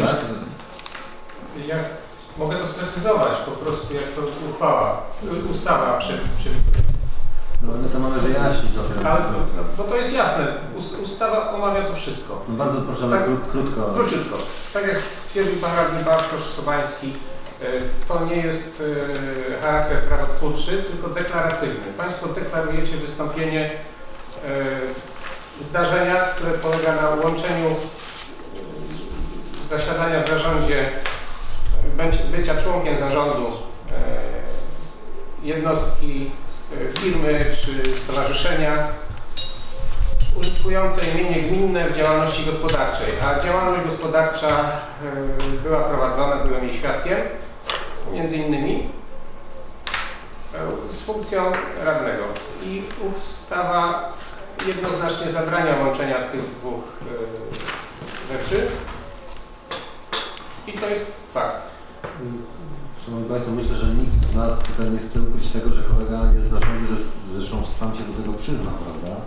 tak? Ja mogę to sprecyzować po prostu, jak to uchwała, ustawa przy, przewiduje. No my to mamy wyjaśnić trochę. Ale, no, bo to jest jasne, Us- ustawa omawia to wszystko. No bardzo proszę, Tak. kró- krótko. Króciutko. Tak jak stwierdził pan radny Bartosz Sobański, e, to nie jest e, charakter prawotwórczy, tylko deklaratywny. Państwo deklarujecie wystąpienie e, zdarzenia, które polega na łączeniu zasiadania w zarządzie, bycia członkiem zarządu e, jednostki, e, firmy czy stowarzyszenia użytkujące imienie gminne w działalności gospodarczej, a działalność gospodarcza e, była prowadzona, byłem jej świadkiem, między innymi z funkcją radnego. I ustawa jednoznacznie zabrania łączenia tych dwóch rzeczy. I to jest fakt. Szanowni Państwo, myślę, że nikt z nas tutaj nie chce ukryć tego, że kolega jest w zarządzie, zres- zresztą sam się do tego przyznał, prawda?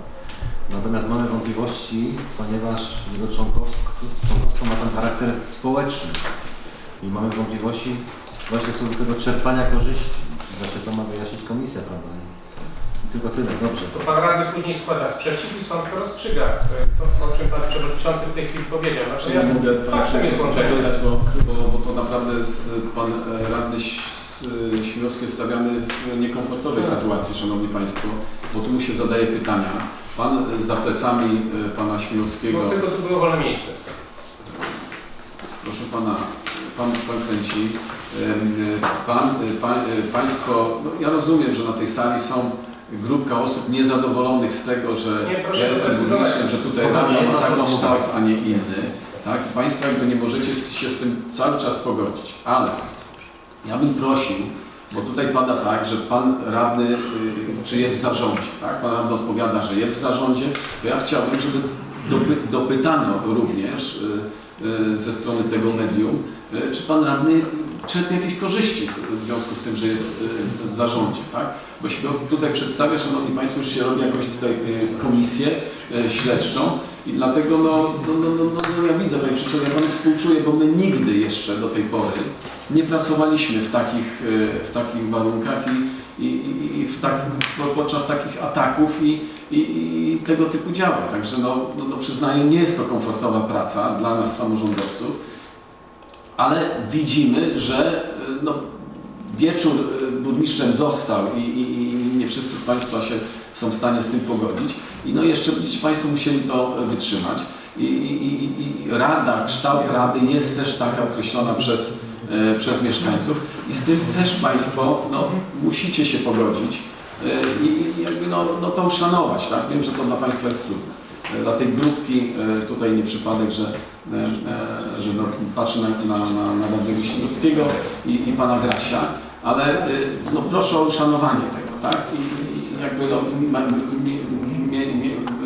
Natomiast mamy wątpliwości, ponieważ jego członkowstwo, członkowstwo ma ten charakter społeczny i mamy wątpliwości właśnie co do tego czerpania korzyści. Znaczy to ma wyjaśnić komisja, prawda? Tylko tyle, dobrze. To pan radny później składa sprzeciw i sąd to rozstrzyga. E, To, o czym pan przewodniczący w tej chwili powiedział. Znaczy, Czy ja mogę faktem jest zapytać, bo, bo, bo to naprawdę z, Pan e, Radny Ś- s- Śmiłowski jest stawiany w niekomfortowej Tak. sytuacji, Szanowni Państwo, bo tu mu się zadaje pytania. Pan e, za plecami e, Pana Śmiłowskiego, Bo tylko tu było wolne miejsce. proszę Pana, Pan, pan kręci, e, pan, e, pan, e, Państwo, no ja rozumiem, że na tej sali są grupka osób niezadowolonych z tego, że Nie, proszę ja jestem precyzować. burmistrzem, że tutaj Spokojnie, rada jedna ma taki kształt, a nie inny. Tak? Państwo jakby nie możecie się z tym cały czas pogodzić, ale ja bym prosił, bo tutaj pada tak, że Pan radny, y, czy jest w zarządzie, tak? Pan radny odpowiada, że jest w zarządzie, to ja chciałbym, żeby dopy, dopytano również y, y, ze strony tego medium, y, czy Pan radny czerpie jakieś korzyści w związku z tym, że jest y, w zarządzie, tak? Bo się tutaj przedstawia, Szanowni Państwo, już się robi jakąś tutaj y, komisję y, śledczą i dlatego no, no, no, no, no ja widzę, Panie Przewodniczący, ja Panu współczuję, bo my nigdy jeszcze do tej pory nie pracowaliśmy w takich, y, w takich warunkach i, i, i, w tak, po- podczas takich ataków i, i, i tego typu działań. Także no, no, no przyznaję, nie jest to komfortowa praca dla nas samorządowców, ale widzimy, że y, no, wieczór y, burmistrzem został i, i, i nie wszyscy z Państwa się są w stanie z tym pogodzić. I no jeszcze będziecie Państwo musieli to wytrzymać. I, i, i, i rada, kształt rady jest też taka określona przez, e, przez mieszkańców i z tym też Państwo no, musicie się pogodzić e, i, i jakby no, no to uszanować. Tak? Wiem, że to dla Państwa jest trudne. Dla tej grupki e, tutaj nie przypadek, że, e, e, że no, patrzę na, na, na, na radnego Śniegowskiego i, i Pana Grasia, ale no, proszę o uszanowanie tego, tak? I, jakby no,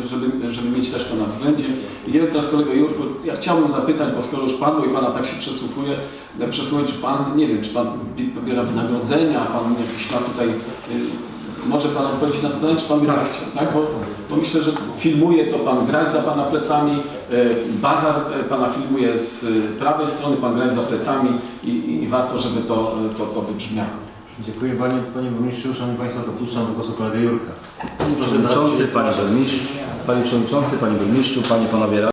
żeby, żeby mieć też to na względzie. I wiem teraz kolego Jurku, ja chciałbym zapytać, bo skoro już padło i Pana tak się przesłuchuje, przesłuchuje, czy Pan, nie wiem, czy Pan pobiera wynagrodzenia, Pan jakiś ma tutaj, może Pan odpowiedzieć na to pytanie, czy Pan tak chciał, tak? Bo, bo myślę, że filmuje to Pan grać za Pana plecami, y, bazar y, Pana filmuje z prawej strony, Pan grać za plecami i, i, i warto, żeby to, y, to, to wybrzmiało. Dziękuję Panie, Panie Burmistrzu. Szanowni Państwo, dopuszczam do głosu kolegę Jurka. Panie Przewodniczący, Panie Burmistrzu, Panie Przewodniczący, Panie Burmistrzu, Panie Panowie